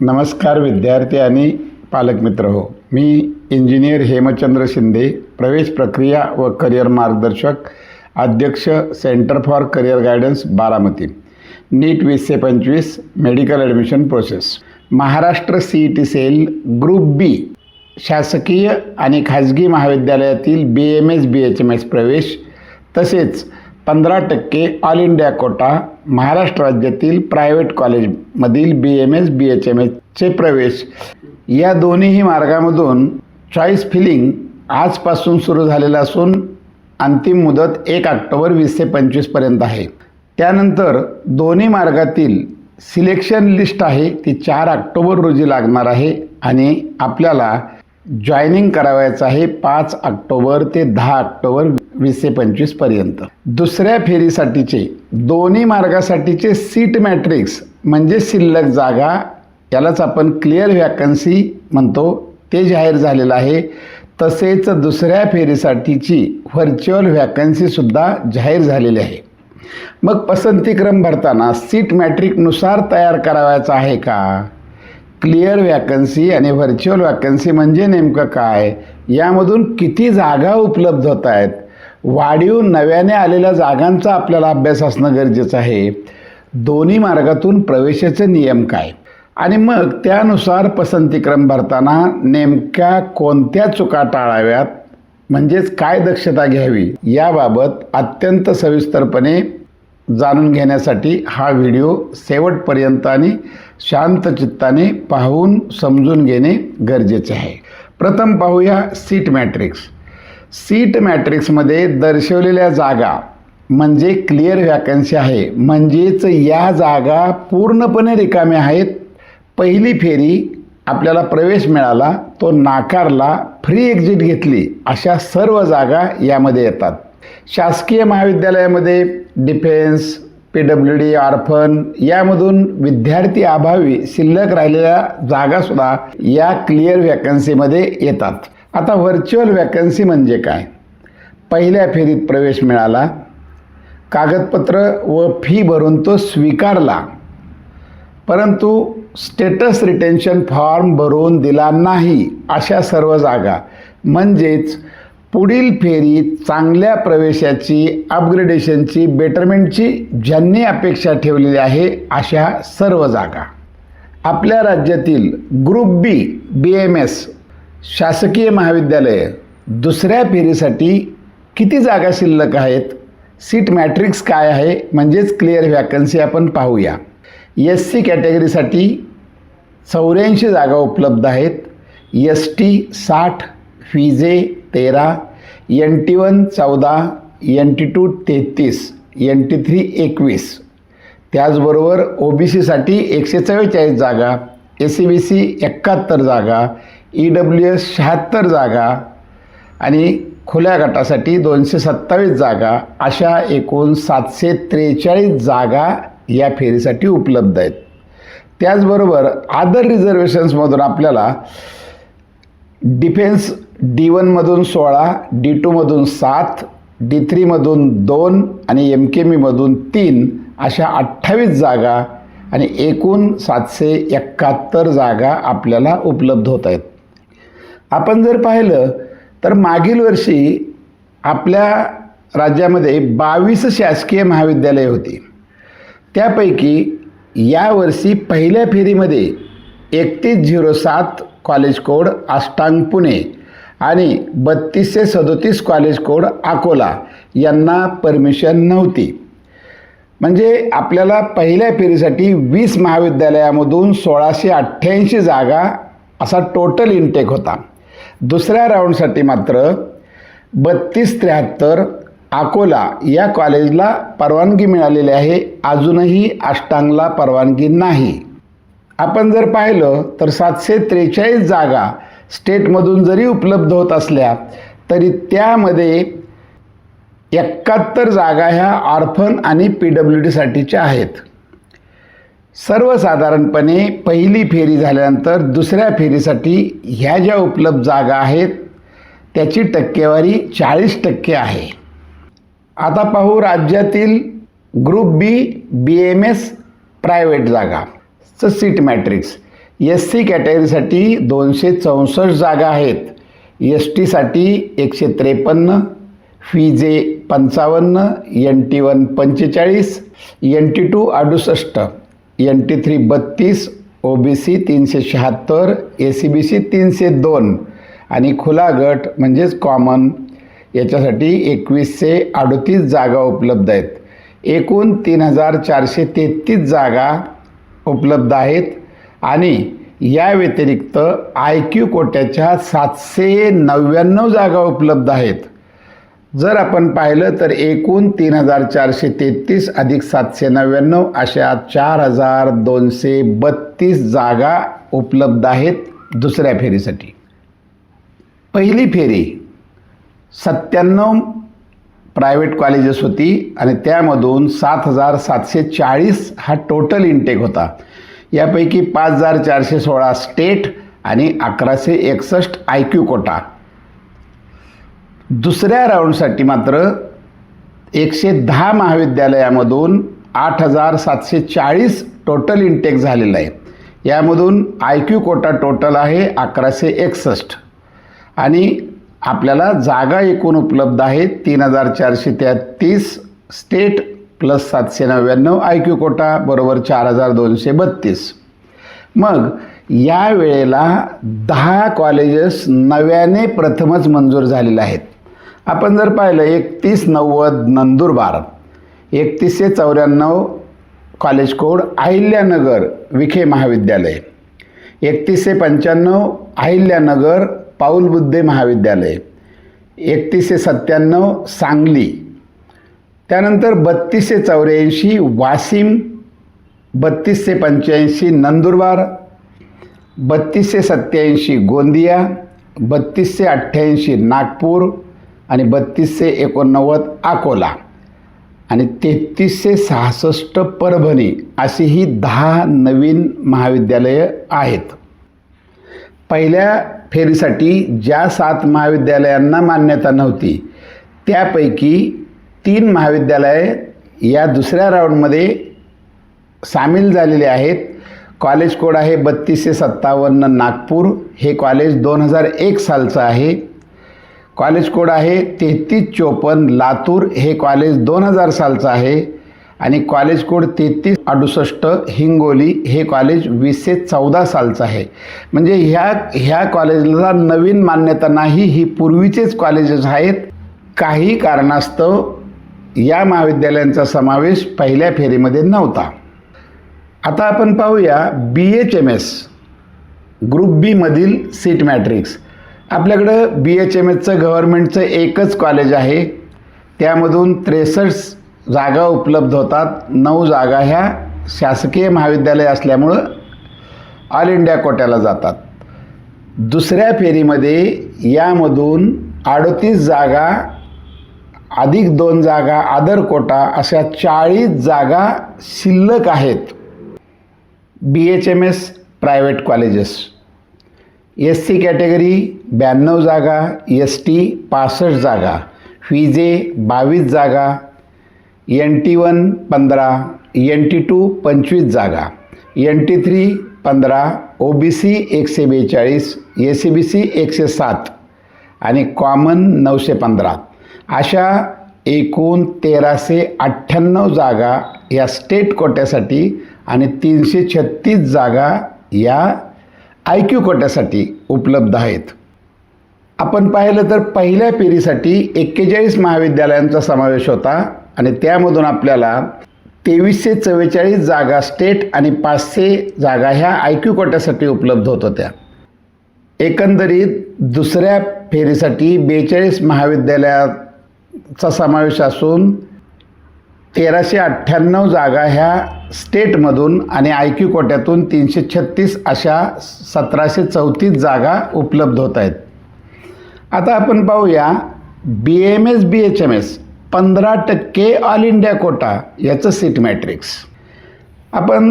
नमस्कार विद्यार्थी आणि पालक मित्र हो. मी इंजिनियर हेमचंद्र शिंदे प्रवेश प्रक्रिया व करिअर मार्गदर्शक अध्यक्ष centre for career guidance Baramati. NEET वीसशे पंचवीस medical admission process. Maharashtra C T cell group B. शासकीय आणि खाजगी महाविद्यालयातील B M S B H M S प्रवेश तसेच पंधरा टक्के ऑल इंडिया कोटा महाराष्ट्र राज्यातील प्रायव्हेट कॉलेजमधील B M S B H M एसचे प्रवेश. या दोन्हीही मार्गामधून चॉईस फिलिंग आजपासून सुरू झालेलं असून अंतिम मुदत एक ऑक्टोबर वीस ते पंचवीसपर्यंत आहे. त्यानंतर दोन्ही मार्गातील सिलेक्शन लिस्ट आहे ती चार ऑक्टोबर रोजी लागणार आहे आणि आपल्याला जॉईनिंग करावायचं आहे पाच ऑक्टोबर ते दहा ऑक्टोबर वीसशे पंचवीसपर्यंत दुसऱ्या फेरीसाठीचे दोन्ही मार्गासाठीचे सीट मॅट्रिक्स म्हणजे शिल्लक जागा यालाच आपण क्लिअर व्हॅकन्सी म्हणतो. ते जाहीर झालेलं आहे. तसेच दुसऱ्या फेरीसाठीची व्हर्च्युअल व्हॅकन्सीसुद्धा जाहीर झालेली आहे. मग पसंतीक्रम भरताना सीट मॅट्रिकनुसार तयार करावायचा आहे का? क्लिअर वॅकन्सी आणि व्हर्च्युअल वॅकन्सी म्हणजे नेमकं काय? यामधून किती जागा उपलब्ध होत आहेत? वाढीव नव्याने आलेल्या जागांचा आपल्याला अभ्यास असणं गरजेचं आहे. दोन्ही मार्गातून प्रवेशाचे नियम काय? आणि मग त्यानुसार पसंतीक्रम भरताना नेमक्या कोणत्या चुका टाळाव्यात? म्हणजेच काय दक्षता घ्यावी? याबाबत अत्यंत सविस्तरपणे जाणून घेण्यासाठी हा व्हिडिओ शेवटपर्यंत आणि शांत चित्ताने पाहून समजून घेणे गरजेचे आहे. प्रथम पाहूया सीट मॅट्रिक्स. सीट मॅट्रिक्समध्ये दर्शवलेल्या जागा म्हणजे क्लिअर व्हॅकन्सी आहे. म्हणजेच या जागा पूर्णपणे रिकाम्या आहेत. पहिली फेरी आपल्याला प्रवेश मिळाला तो नाकारला फ्री एक्झिट घेतली अशा सर्व जागा यामध्ये येतात. शासकीय महाविद्यालयामध्ये defence P W D orphan यामधून विद्यार्थी अभावी शिल्लक राहिलेल्या जागासुद्धा या क्लिअर व्हॅकन्सीमध्ये येतात. आता व्हर्च्युअल वॅकन्सी म्हणजे काय? पहिल्या फेरीत प्रवेश मिळाला. कागदपत्र व फी भरून तो स्वीकारला. परंतु स्टेटस रिटेन्शन फॉर्म भरून दिला नाही अशा सर्व जागा. म्हणजेच पुढील फेरीत चांगल्या प्रवेशाची अपग्रेडेशनची बेटरमेंटची ज्यांनी अपेक्षा ठेवलेली आहे अशा सर्व जागा. आपल्या राज्यातील group B B M S शासकीय महाविद्यालय दुसऱ्या फेरीसाठी किती जागा शिल्लक आहेत? सीट मॅट्रिक्स काय आहे? म्हणजेच क्लिअर व्हॅकन्सी आपण पाहूया. एस सी कॅटेगरीसाठी चौऱ्याऐंशी जागा उपलब्ध आहेत. एस टी साठ फिजे तेरा एन टी वन चौदा एन टी टू तेहतीस एन टी थ्री एकवीस. त्याचबरोबर ओ बी सीसाठी एकशे चव्वेचाळीस जागा एस सी बी सी एकाहत्तर जागा ई डब्ल्यू एस शहात्तर जागा आणि खुल्या गटासाठी दोनशे सत्तावीस जागा अशा एकूण सातशे त्रेचाळीस जागा या फेरीसाठी उपलब्ध आहेत. त्याचबरोबर आदर रिझर्वेशन्समधून आपल्याला डिफेन्स डी वनमधून सोळा डी टूमधून सात डी थ्रीमधून दोन आणि एम के मीमधून तीन अशा अठ्ठावीस जागा आणि एकूण सातशे एकाहत्तर जागा आपल्याला उपलब्ध होत आहेत. आपण जर पाहिलं तर मागील वर्षी आपल्या राज्यामध्ये बावीस शासकीय महाविद्यालये होती. त्यापैकी यावर्षी पहिल्या फेरीमध्ये एकतीस झिरो सात कॉलेज कोड अष्टांग पुणे आणि बत्तीसशे सदोतीस कॉलेज कोड अकोला यांना परमिशन नव्हती. म्हणजे आपल्याला पहिल्या फेरीसाठी वीस महाविद्यालयामधून सोळाशे अठ्ठ्याऐंशी जागा असा टोटल इनटेक होता. दुसऱ्या राऊंडसाठी मात्र बत्तीस त्र्याहत्तर अकोला या कॉलेजला परवानगी मिळालेली आहे. अजूनही अष्टांगला परवानगी नाही. आपण जर पाहिलं तर सातशे त्रेचाळीस जागा स्टेटमधून जरी उपलब्ध होत असल्या तरी त्यामध्ये एकाहत्तर जागा ह्या ऑर्फन आणि पी डब्ल्यू डीसाठीच्या आहेत. सर्वसाधारणपणे पहिली फेरी झाल्यानंतर दुसऱ्या फेरीसाठी ह्या ज्या उपलब्ध जागा आहेत त्याची टक्केवारी चाळीस टक्के आहे. आता पाहू राज्यातील group B B M S private जागा. Seat matrix. एस सी कॅटेगरीसाठी दोनशे चौसष्ट जागा आहेत. एस टीसाठी एकशे त्रेपन्न फी जे पंचावन्न एन टी वन पंचेचाळीस एन टी टू अडुसष्ट. एन टी थ्री बत्तीस ओ बी सी तीनशे शहात्तर ए सी बी सी तीनशे दोन आणि खुला गट म्हणजेच कॉमन याच्यासाठी एकवीसशे अडतीस जागा उपलब्ध आहेत. एकूण तीन हजार चारशे तेहतीस जागा उपलब्ध आहेत आणि या व्यतिरिक्त आय क्यू कोट्याच्या सातशे नव्याण्णव जागा उपलब्ध आहेत. जर आपण पाहिलं तर एकूण तीन हजार चारशे तेहतीस अधिक सातशे नव्याण्णव अशा चार हजार दोनशे बत्तीस जागा उपलब्ध आहेत दुसऱ्या फेरीसाठी. पहिली फेरी सत्त्याण्णव प्रायव्हेट कॉलेजेस होती आणि त्यामधून सात हजार सातशे चाळीस हा टोटल इनटेक होता. यापैकी पाच हजार चारशे सोळा स्टेट आणि अकराशे एकसष्ट आय क्यू कोटा. दुसऱ्या राऊंडसाठी मात्र एकशे दहा महाविद्यालयामधून आठ हजार सातशे चाळीस टोटल इंटेक झालेलं आहे. यामधून आय क्यू कोटा टोटल आहे अकराशे एकसष्ट. आणि आपल्याला जागा एकूण उपलब्ध आहे तीन हजार चारशे तेहतीस स्टेट प्लस सातशे नव्याण्णव आय क्यू कोटा बरोबर चार हजार दोनशे बत्तीस. मग या वेळेला दहा कॉलेजेस नव्याने प्रथमच मंजूर झालेले आहेत. आपण जर पाहिलं एकतीस नव्वद नंदुरबार एकतीसशे चौऱ्याण्णव कॉलेज कोड अहिल्यानगर विखे महाविद्यालय एकतीसशे पंच्याण्णव अहिल्यानगर पाऊल बुद्धे महाविद्यालय एकतीसशे सत्त्याण्णव सांगली त्यानंतर बत्तीसशे चौऱ्याऐंशी वाशिम बत्तीसशे पंच्याऐंशी नंदुरबार बत्तीसशे सत्त्याऐंशी गोंदिया बत्तीसशे अठ्ठ्याऐंशी नागपूर आणि बत्तीसशे एकोणनव्वद अकोला. आणि तेहतीसशे सहासष्ट परभणी अशी ही दहा नवीन महाविद्यालयं आहेत. पहिल्या फेरीसाठी ज्या सात महाविद्यालयांना मान्यता नव्हती त्यापैकी तीन महाविद्यालये या दुसऱ्या राऊंडमध्ये सामील झालेले आहेत. कॉलेज कोड आहे बत्तीसशे सत्तावन्न नागपूर. हे कॉलेज दोन हजार एक सालचं आहे. कॉलेज कोड आहे तेहतीस चोपन्न लातूर. हे कॉलेज दोन हजार सालचं आहे. आणि कॉलेज कोड तेहतीस अडुसष्ट हिंगोली. हे कॉलेज वीसशे चौदा सालचं आहे. म्हणजे ह्या ह्या कॉलेजला नवीन मान्यता नाही ही पूर्वीचेच कॉलेजेस आहेत. काही कारणास्तव या महाविद्यालयांचा समावेश पहिल्या फेरीमध्ये नव्हता. आता आपण पाहूया B H M S group बीमधील seat matrix आपल्याकडं बी एच एम एसचं गव्हर्मेंटचं एकच कॉलेज आहे. त्यामधून त्रेसष्ट जागा उपलब्ध होतात. नऊ जागा ह्या शासकीय महाविद्यालय असल्यामुळं ऑल इंडिया कोट्याला जातात. दुसऱ्या फेरीमध्ये यामधून अडतीस जागा अधिक दोन जागा आदर कोटा अशा चाळीस जागा शिल्लक आहेत. B H M S private colleges S C category ब्याण्णव जागा एस टी पासष्ट जागा फिजे बावीस जागा एन टी वन पंधरा एन टी टू पंचवीस जागा एन टी थ्री पंधरा ओ बी सी एकशे बेचाळीस ए सी बी सी एकशे सात आणि कॉमन नऊशे पंधरा. अशा एकूण तेराशे अठ्ठ्याण्णव जागा या स्टेट कोट्यासाठी आणि तीनशे छत्तीस जागा या आय क्यू कोट्यासाठी उपलब्ध आहेत. आपण पाहिलं तर पहिल्या फेरीसाठी एक्केचाळीस महाविद्यालयांचा समावेश होता आणि त्यामधून आपल्याला तेवीसशे चव्वेचाळीस जागा स्टेट आणि पाचशे जागा ह्या आय क्यू कोट्यासाठी उपलब्ध होत होत्या. एकंदरीत दुसऱ्या फेरीसाठी बेचाळीस महाविद्यालयाचा समावेश असून तेराशे अठ्ठ्याण्णव जागा ह्या स्टेटमधून आणि आय क्यू कोट्यातून तीनशे छत्तीस अशा सतराशे चौतीस जागा उपलब्ध होत आहेत. आता आपण पाहूया B M S B H M S पंधरा टक्के ऑल इंडिया कोटा याचं सीट मॅट्रिक्स आपण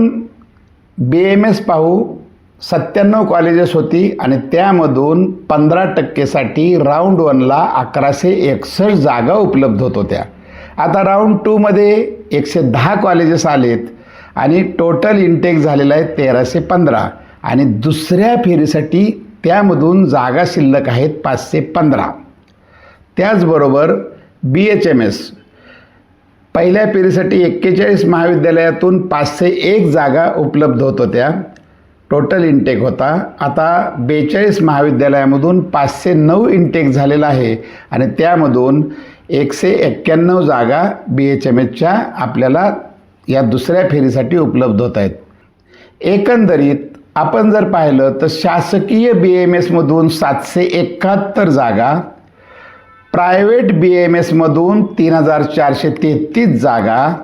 बी एम एस पाहू सत्त्याण्णव कॉलेजेस होती आणि त्यामधून पंधरा टक्केसाठी राऊंड वनला अकराशे एकसष्ट जागा उपलब्ध होत होत्या. आता राऊंड टूमध्ये एकशे दहा कॉलेजेस आलेत आणि टोटल इंटेक झालेला आहे तेराशे पंधरा आणि दुसऱ्या फेरीसाठी त्यामधून जागा शिल्लक आहेत पाचशे पंधरा. त्याचबरोबर बी एच एम एस पहिल्या फेरीसाठी एक्केचाळीस महाविद्यालयातून पाचशे एक जागा उपलब्ध होत होत्या. टोटल इंटेक होता. आता बेचाळीस महाविद्यालयामधून पाचशे नऊ इंटेक झालेला आहे आणि त्यामधून एकशे एक्क्याण्णव जागा बी एच एम एसच्या आपल्याला या दुसऱ्या फेरीसाठी उपलब्ध होत आहेत. एकंदरीत आपण जर पाहिलं तर शासकीय बी एम एसमधून सातशे एकाहत्तर जागा प्रायव्हेट बी एम एसमधून तीन हजार चारशे तेहतीस जागा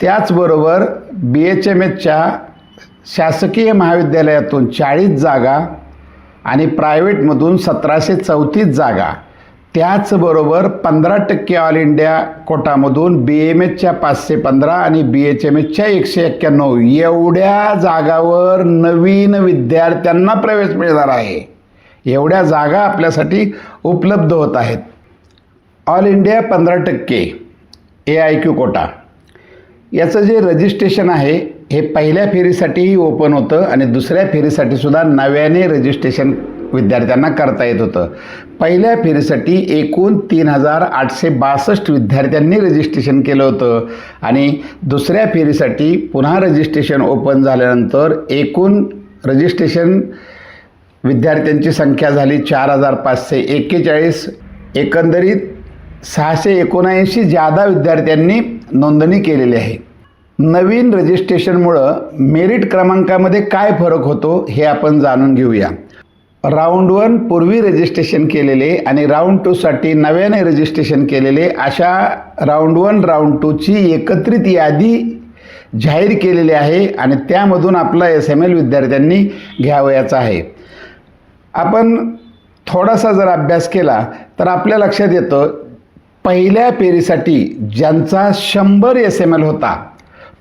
त्याचबरोबर बी एच एम एसच्या शासकीय महाविद्यालयातून चाळीस जागा आणि प्रायव्हेटमधून सतराशे चौतीस जागा. त्याचबरोबर पंधरा टक्के ऑल इंडिया कोटामधून बी एम एचच्या पाचशे पंधरा आणि बी एच एम एचच्या एकशे एक्क्याण्णव एवढ्या जागावर नवीन विद्यार्थ्यांना प्रवेश मिळणार आहे. एवढ्या जागा आपल्यासाठी उपलब्ध होत आहेत. ऑल इंडिया पंधरा टक्के ए आय क्यू कोटा. याचं जे रजिस्ट्रेशन आहे हे पहिल्या फेरीसाठीही ओपन होतं आणि दुसऱ्या फेरीसाठी सुद्धा नव्याने रजिस्ट्रेशन विद्यार्थ्यांना करता येत होतं. पहिल्या फेरीसाठी एकूण तीन हजार आठशे बासष्ट विद्यार्थ्यांनी रजिस्ट्रेशन केलं होतं. आणि दुसऱ्या फेरीसाठी पुन्हा रजिस्ट्रेशन ओपन झाल्यानंतर एकूण रजिस्ट्रेशन विद्यार्थ्यांची संख्या झाली चार हजार पाचशे एक्केचाळीस. एकंदरीत सहाशे एकोणऐंशी जादा विद्यार्थ्यांनी नोंदणी केलेली आहे. नवीन रजिस्ट्रेशनमुळं मेरिट क्रमांकामध्ये काय फरक होतो हे आपण जाणून घेऊया. राऊंड वन पूर्वी रजिस्ट्रेशन केलेले आणि राऊंड टूसाठी नव्याने रजिस्ट्रेशन केलेले अशा राऊंड वन राऊंड टूची एकत्रित यादी जाहीर केलेली आहे आणि त्यामधून आपला एस एम एल विद्यार्थ्यांनी घ्यावयाचा आहे. आपण थोडासा जर अभ्यास केला तर आपल्या लक्षात येतं पहिल्या पेरीसाठी ज्यांचा शंभर एस एम एल होता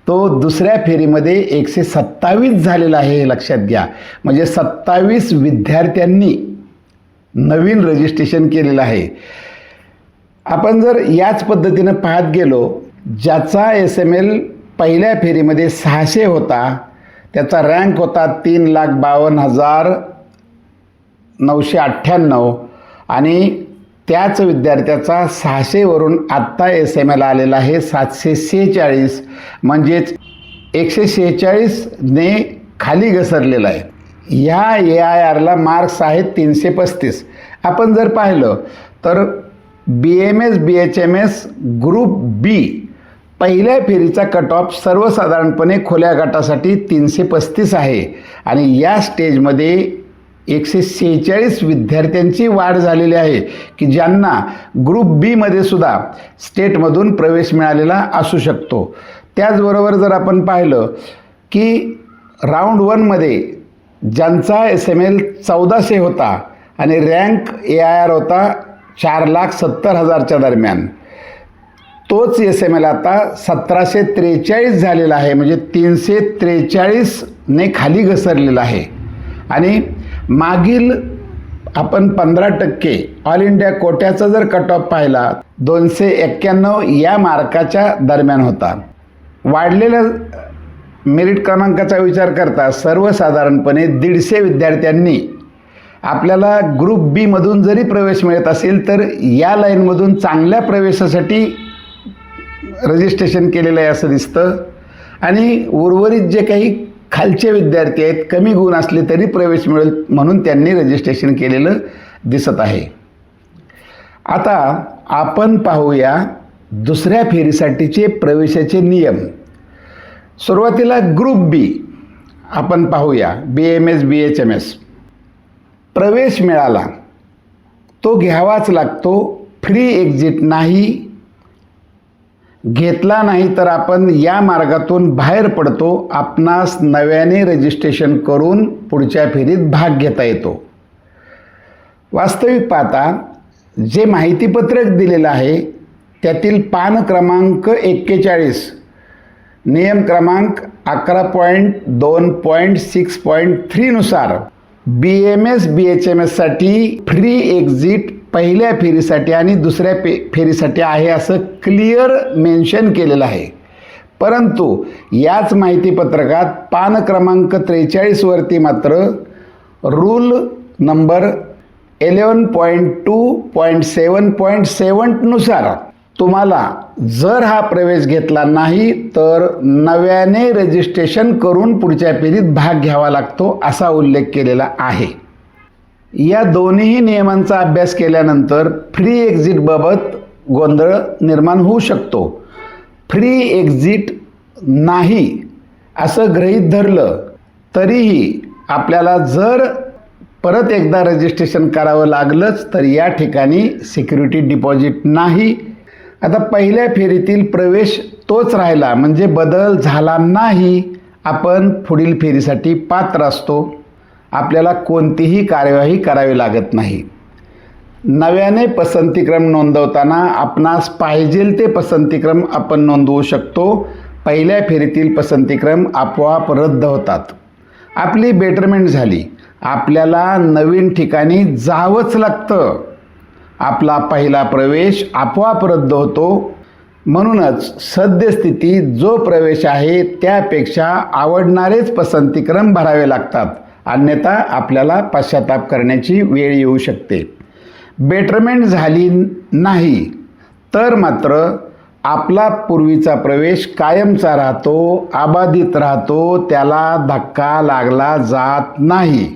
तो दुसऱ्या फेरीमध्ये एकशे सत्तावीस झालेला आहे हे लक्षात घ्या. म्हणजे सत्तावीस विद्यार्थ्यांनी नवीन रजिस्ट्रेशन केलेलं आहे. आपण जर याच पद्धतीनं पाहत गेलो ज्याचा एस एम एल पहिल्या फेरीमध्ये सहाशे होता त्याचा रँक होता तीन लाख बावन्न हजार नऊशे अठ्ठ्याण्णव आणि त्याच विद्यार्थ्याचा सहाशेवरून आत्ता एस एम एला आलेला आहे सातशे सेहेचाळीस म्हणजेच एकशे शेहेचाळीसने खाली घसरलेला आहे. ह्या ए आय आरला मार्क्स आहेत तीनशे पस्तीस. आपण जर पाहिलं तर B M S B H M S group B पहिल्या फेरीचा कट ऑफ सर्वसाधारणपणे खुल्या गटासाठी तीनशे पस्तीस आहे. आणि या स्टेजमध्ये एकशे सेहेचाळीस विद्यार्थ्यांची वाढ झालेली आहे की ज्यांना ग्रुप बीमध्ये सुद्धा स्टेटमधून प्रवेश मिळालेला असू शकतो. त्याचबरोबर जर आपण पाहिलं की राऊंड वनमध्ये ज्यांचा एस एम एल चौदाशे होता आणि रँक ए आय आर होता चार लाख सत्तर हजारच्या दरम्यान तोच एस एम एल आता सतराशे त्रेचाळीस झालेला आहे म्हणजे तीनशे त्रेचाळीसने खाली घसरलेला आहे. आणि मागील आपण पंधरा टक्के ऑल इंडिया कोट्याचा जर कट ऑफ पाहिला दोनशे एक्क्याण्णव या मार्काच्या दरम्यान होता. वाढलेल्या मेरिट क्रमांकाचा विचार करता सर्वसाधारणपणे दीडशे विद्यार्थ्यांनी आपल्याला ग्रुप बीमधून जरी प्रवेश मिळत असेल तर या लाईनमधून चांगल्या प्रवेशासाठी रजिस्ट्रेशन केलेलं आहे असं दिसतं. आणि उर्वरित जे काही खालचे विद्यार्थी आहेत कमी गुण असले तरी प्रवेश मिळेल म्हणून त्यांनी रजिस्ट्रेशन केलेलं दिसत आहे. आता आपण पाहूया दुसऱ्या फेरीसाठीचे प्रवेशाचे नियम. सुरुवातीला ग्रुप बी आपण पाहूया B M S B H M S प्रवेश मिळाला तो घ्यावाच लागतो फ्री एक्झिट नाही घेतला नाही तर आपण या मार्गातून बाहेर पडतो आपणास नव्याने रजिस्ट्रेशन करून पुढच्या फेरीत भाग घेता येतो. वास्तविक पाहता जे माहितीपत्रक दिलेलं आहे त्यातील पान क्रमांक एक्केचाळीस नियम क्रमांक अकरा पॉईंट दोन point six point थ्रीनुसार B M S B H M एससाठी free exit पहिल्या फेरीसाठी आणि दुसऱ्या पे फेरीसाठी आहे असं क्लिअर मेन्शन केलेलं आहे. परंतु याच माहितीपत्रकात पान क्रमांक त्रेचाळीसवरती मात्र rule number eleven point two point seven point सेवननुसार तुम्हाला जर हा प्रवेश घेतला नाही तर नव्याने रजिस्ट्रेशन करून पुढच्या फेरीत भाग घ्यावा लागतो असा उल्लेख केलेला आहे. या दोन्ही नियमांचा अभ्यास केल्यानंतर फ्री एक्झिटबाबत गोंधळ निर्माण होऊ शकतो. फ्री एक्झिट नाही असं गृहीत धरलं तरीही आपल्याला जर परत एकदा रजिस्ट्रेशन करावं लागलंच तर या ठिकाणी सिक्युरिटी डिपॉझिट नाही. आता पहिल्या फेरीतील प्रवेश तोच राहिला म्हणजे बदल झाला नाही. आपण पुढील फेरीसाठी पात्र असतो. आपल्याला कोणतीही कार्यवाही करावी लागत नाही. नव्याने पसंतीक्रम नोंदवताना आपणास पाहिजेल ते पसंतीक्रम आपण नोंदवू शकतो. पहिल्या फेरीतील पसंतीक्रम आपोआप रद्द होतात. आपली बेटरमेंट झाली. आपल्याला नवीन ठिकाणी जावंच लागतं. आपला पहिला प्रवेश आपोआप रद्द होतो. म्हणूनच सद्यस्थितीत जो प्रवेश आहे त्यापेक्षा आवडणारेच पसंतीक्रम भरावे लागतात. अन्यथा आपल्याला पश्चाताप करण्याची वेळ येऊ शकते. बेटरमेंट झाली नाही तर मात्र आपला पूर्वीचा प्रवेश कायमचा राहतो अबाधित राहतो त्याला धक्का लागला जात नाही.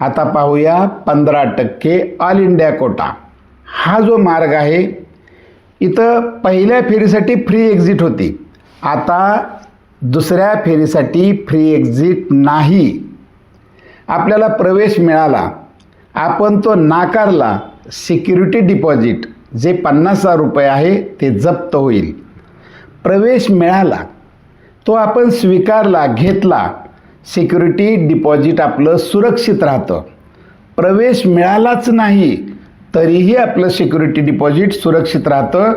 आता पाहूया पंधरा टक्के ऑल इंडिया कोटा. हा जो मार्ग आहे इथं पहिल्या फेरीसाठी फ्री एक्झिट होती. आता दुसऱ्या फेरीसाठी फ्री एक्झिट नाही. आपल्याला प्रवेश मिळाला आपण तो नाकारला सिक्युरिटी डिपॉझिट जे पन्नास हजार रुपये आहे ते जप्त होईल. प्रवेश मिळाला तो आपण स्वीकारला घेतला सिक्युरिटी डिपॉझिट आपलं सुरक्षित राहतं. प्रवेश मिळालाच नाही तरीही आपलं सिक्युरिटी डिपॉझिट सुरक्षित राहतं.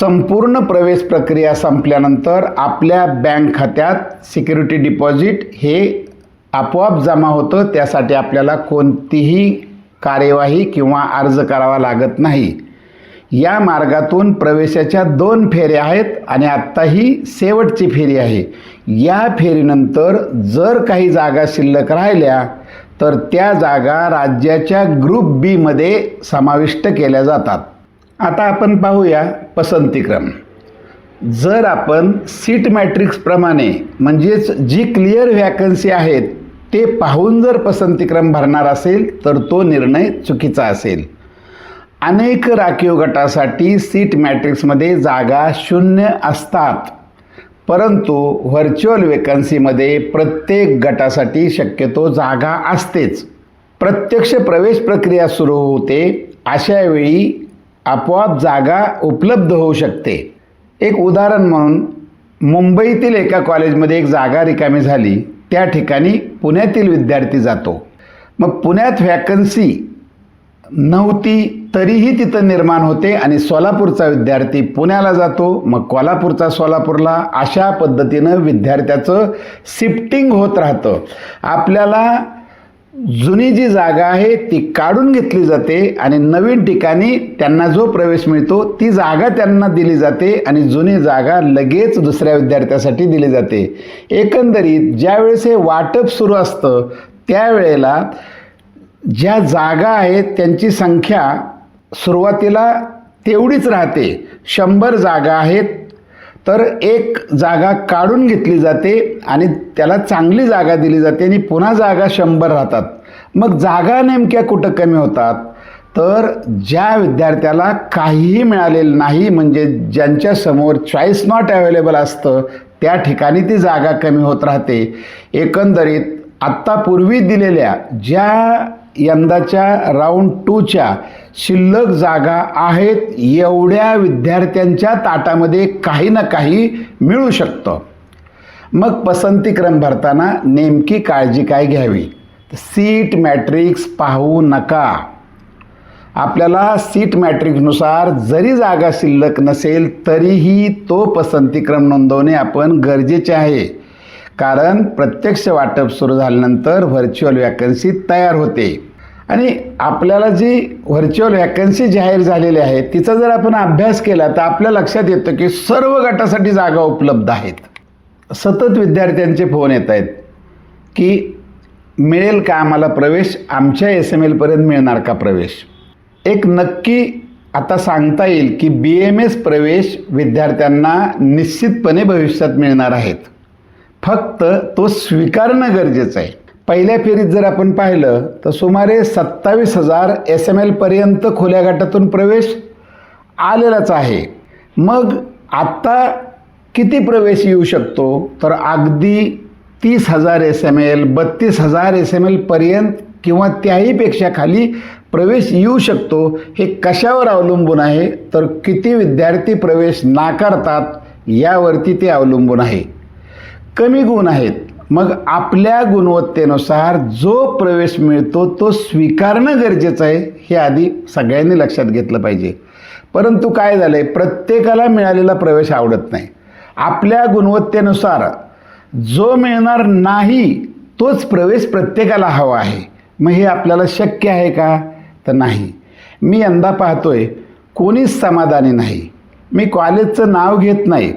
संपूर्ण प्रवेश प्रक्रिया संपल्यानंतर आपल्या बँक खात्यात सिक्युरिटी डिपॉझिट हे आपोआप जमा होतं त्यासाठी आपल्याला कोणतीही कार्यवाही किंवा अर्ज करावा लागत नाही. या मार्गातून प्रवेशाच्या दोन फेऱ्या आहेत आणि आत्ता ही शेवटची फेरी आहे. या फेरीनंतर जर काही जागा शिल्लक राहिल्या तर त्या जागा राज्याच्या ग्रुप बीमध्ये समाविष्ट केल्या जातात. आता आपण पाहूया पसंतीक्रम जर आपण सीट मॅट्रिक्सप्रमाणे म्हणजेच जी क्लिअर व्हॅकन्सी आहेत ते पाहून जर पसंतीक्रम भरणार असेल तर तो निर्णय चुकीचा असेल. अनेक राखीव गटासाठी सीट मॅट्रिक्समध्ये जागा शून्य असतात. परंतु व्हर्च्युअल वेकन्सीमध्ये प्रत्येक गटासाठी शक्यतो जागा असतेच. प्रत्यक्ष प्रवेश प्रक्रिया सुरू होते अशा वेळी आपोआप जागा उपलब्ध होऊ शकते. एक उदाहरण म्हणून मुंबईतील एका कॉलेजमध्ये एक जागा रिकामी झाली. त्या ठिकाणी पुण्यातील विद्यार्थी जातो. मग पुण्यात व्हॅकन्सी नव्हती तरीही तिथं निर्माण होते आणि सोलापूरचा विद्यार्थी पुण्याला जातो. मग कोल्हापूरचा सोलापूरला अशा पद्धतीनं विद्यार्थ्याचं शिफ्टिंग होत राहतं. आपल्याला जुनी जी जागा आहे ती काढून घेतली जाते आणि नवीन ठिकाणी त्यांना जो प्रवेश मिळतो ती जागा त्यांना दिली जाते आणि जुनी जागा लगेच दुसऱ्या विद्यार्थ्यासाठी दिली जाते. एकंदरीत ज्यावेळेस हे वाटप सुरू असतं त्यावेळेला ज्या जागा आहेत त्यांची संख्या सुरुवातीला तेवढीच राहते. शंभर जागा आहेत तर एक जागा काढून घेतली जाते आणि त्याला चांगली जागा दिली जाते आणि पुन्हा जागा शंभर राहतात. मग जागा नेमक्या कुठं कमी होतात? तर ज्या विद्यार्थ्याला काहीही मिळालेलं नाही म्हणजे ज्यांच्यासमोर चॉईस नॉट अवेलेबल असतं त्या ठिकाणी ती जागा कमी होत राहते. एकंदरीत आत्ता पूर्वी दिलेल्या ज्या यंदाच्या राऊंड टूच्या शिल्लक जागा आहेत एवढ्या विद्यार्थ्यांच्या ताटामध्ये काही ना काही मिळू शकतं. मग पसंतीक्रम भरताना नेमकी काळजी काय घ्यावी? सीट मॅट्रिक्स पाहू नका. आपल्याला सीट मॅट्रिक्सनुसार जरी जागा शिल्लक नसेल तरीही तो पसंतीक्रम नोंदवणे आपण गरजेचे आहे. कारण प्रत्यक्ष वाटप सुरू झाल्यानंतर व्हर्च्युअल वॅकन्सी तयार होते. आणि आपल्याला जी व्हर्च्युअल वॅकन्सी जाहीर झालेली आहे तिचा जर आपण अभ्यास केला तर आपल्या लक्षात येतं की सर्व गटासाठी जागा उपलब्ध आहेत. सतत विद्यार्थ्यांचे फोन येत आहेत की मिळेल का आम्हाला प्रवेश? आमच्या एस एम एलपर्यंत मिळणार का प्रवेश? एक नक्की आता सांगता येईल की बी एम एस प्रवेश विद्यार्थ्यांना निश्चितपणे भविष्यात मिळणार आहेत. फक्त तो स्वीकारणं गरजेचं आहे. पहिल्या फेरीत जर आपण पाहिलं तर सुमारे सत्तावीस हजार एस एम एलपर्यंत खुल्या गटातून प्रवेश आलेलाच आहे. मग आत्ता किती प्रवेश येऊ शकतो? तर अगदी तीस हजार एस एम एल बत्तीस हजार एस एम एलपर्यंत किंवा त्याहीपेक्षा खाली प्रवेश येऊ शकतो हे कशावर अवलंबून आहे? तर किती विद्यार्थी प्रवेश नाकारतात यावरती ते अवलंबून आहे. कमी गुण आहेत. मग आपल्या गुणवत्तेनुसार जो प्रवेश मिळतो तो स्वीकारणं गरजेचं आहे हे आधी सगळ्यांनी लक्षात घेतलं पाहिजे. परंतु काय झालं आहे प्रत्येकाला मिळालेला प्रवेश आवडत नाही. आपल्या गुणवत्तेनुसार जो मिळणार नाही तोच प्रवेश प्रत्येकाला हवा आहे. मग हे आपल्याला शक्य आहे का? तर नाही. मी यंदा पाहतोय कोणीच समाधानी नाही. मी कॉलेजचं नाव घेत नाही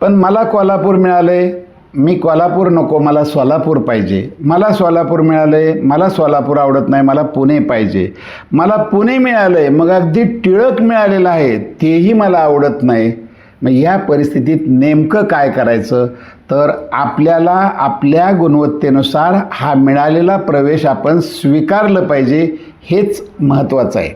पण मला कोल्हापूर मिळालं आहे मी कोल्हापूर नको मला सोलापूर पाहिजे. मला सोलापूर मिळालं आहे मला सोलापूर आवडत नाही मला पुणे पाहिजे. मला पुणे मिळालं आहे मग अगदी टिळक मिळालेलं आहे तेही मला आवडत नाही. मग या परिस्थितीत नेमकं काय करायचं? तर आपल्याला आपल्या गुणवत्तेनुसार हा मिळालेला प्रवेश आपण स्वीकारलं पाहिजे हेच महत्त्वाचं आहे.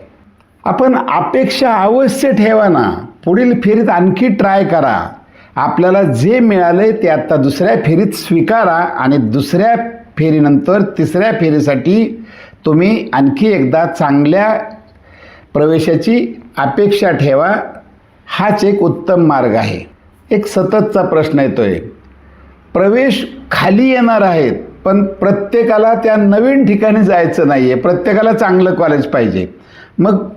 आपण अपेक्षा अवश्य ठेवा ना. पुढील फेरीत आणखी ट्राय करा. आपल्याला जे मिळालं आहे ते आत्ता दुसऱ्या फेरीत स्वीकारा आणि दुसऱ्या फेरीनंतर तिसऱ्या फेरीसाठी तुम्ही आणखी एकदा चांगल्या प्रवेशाची अपेक्षा ठेवा. हाच एक उत्तम मार्ग आहे. एक सततचा प्रश्न येतो आहे प्रवेश खाली येणार आहेत पण प्रत्येकाला त्या नवीन ठिकाणी जायचं नाही आहे प्रत्येकाला चांगलं कॉलेज पाहिजे. मग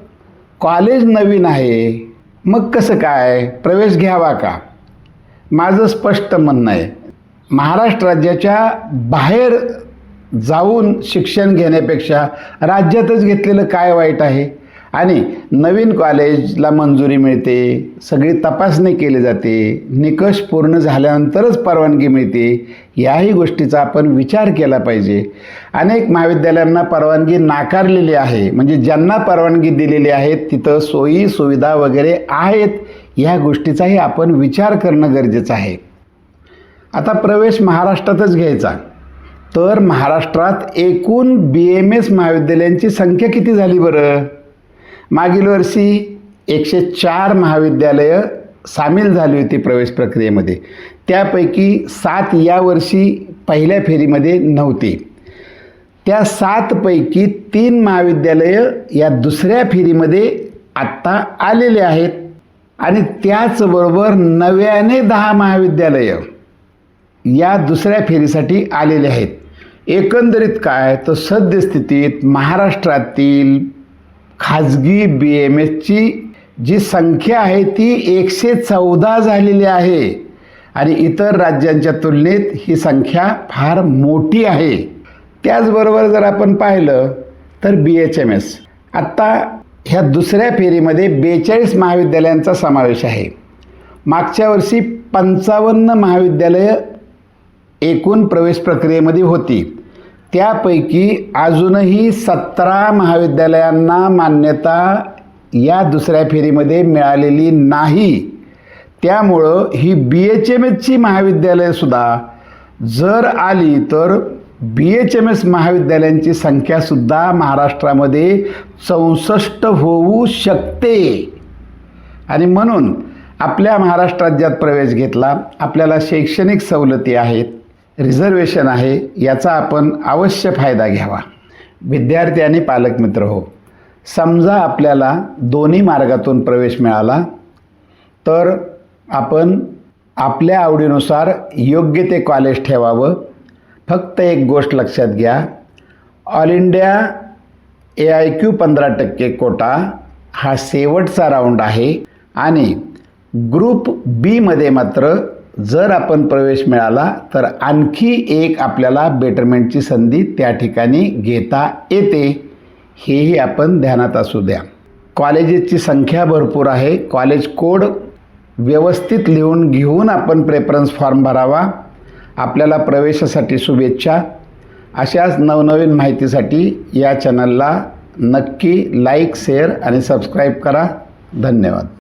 कॉलेज नवीन आहे. मग कसं काय? प्रवेश घ्यावा का? माझं स्पष्ट म्हणणं आहे. महाराष्ट्र राज्याच्या बाहेर जाऊन शिक्षण घेण्यापेक्षा राज्यातच घेतलेलं काय वाईट आहे? आणि नवीन कॉलेजला मंजुरी मिळते सगळी तपासणी केली जाते निकष पूर्ण झाल्यानंतरच परवानगी मिळते याही गोष्टीचा आपण विचार केला पाहिजे. अनेक महाविद्यालयांना परवानगी नाकारलेली आहे. म्हणजे ज्यांना परवानगी दिलेली आहे तिथं सोयी सुविधा वगैरे आहेत. ह्या गोष्टीचाही आपण विचार करणं गरजेचं आहे. आता प्रवेश महाराष्ट्रातच घ्यायचा. तर महाराष्ट्रात एकूण बी एम एस महाविद्यालयांची संख्या किती झाली बरं? मागील वर्षी एकशे चार महाविद्यालयं सामील झाली होती प्रवेश प्रक्रियेमध्ये. त्यापैकी सात यावर्षी पहिल्या फेरीमध्ये नव्हती. त्या सातपैकी तीन महाविद्यालयं या दुसऱ्या फेरीमध्ये आत्ता आलेले आहेत. आणि त्याचबरोबर नव्याने दहा महाविद्यालयं या दुसऱ्या फेरीसाठी आलेले आहेत. एकंदरीत काय? तर सद्यस्थितीत महाराष्ट्रातील खाजगी बी एम एसची जी संख्या आहे ती एकशे चौदा झालेली आहे. आणि इतर राज्यांच्या तुलनेत ही संख्या फार मोठी आहे. त्याचबरोबर जर आपण पाहिलं तर बी एच एम एस आत्ता ह्या दुसऱ्या फेरीमध्ये बेचाळीस महाविद्यालयांचा समावेश आहे. मागच्या वर्षी पंचावन्न महाविद्यालयं एकूण प्रवेश प्रक्रियेमध्ये होती. त्यापैकी अजूनही सतरा महाविद्यालयांना मान्यता या दुसऱ्या फेरीमध्ये मिळालेली नाही. त्यामुळं ही बी एच एम एचची महाविद्यालयंसुद्धा जर आली तर बी एच एम एस महाविद्यालयांची संख्यासुद्धा महाराष्ट्रामध्ये चौसष्ट होऊ शकते. आणि म्हणून आपल्या महाराष्ट्र राज्यात प्रवेश घेतला. आपल्याला शैक्षणिक सवलती आहेत रिझर्वेशन आहे याचा आपण अवश्य फायदा घ्यावा. विद्यार्थी आणि पालकमित्र हो समजा आपल्याला दोन्ही मार्गातून प्रवेश मिळाला तर आपण आपल्या आवडीनुसार योग्य ते कॉलेज ठेवावं. फक्त एक गोष्ट लक्षात घ्या. All India A I Q पंधरा टक्के कोटा हा शेवटचा राऊंड आहे. आणि ग्रुप बीमध्ये मात्र जर आपण प्रवेश मिळाला तर आणखी एक आपल्याला बेटरमेंटची संधी त्या ठिकाणी घेता येते. हेही आपण ध्यानात असू द्या. कॉलेजेसची संख्या भरपूर आहे. कॉलेज कोड व्यवस्थित लिहून घेऊन आपण प्रेफरन्स फॉर्म भरावा. आपल्याला प्रवेशासाठी शुभेच्छा. अशाच नवनवीन माहितीसाठी या चॅनलला नक्की लाईक शेअर आणि सबस्क्राईब करा. धन्यवाद.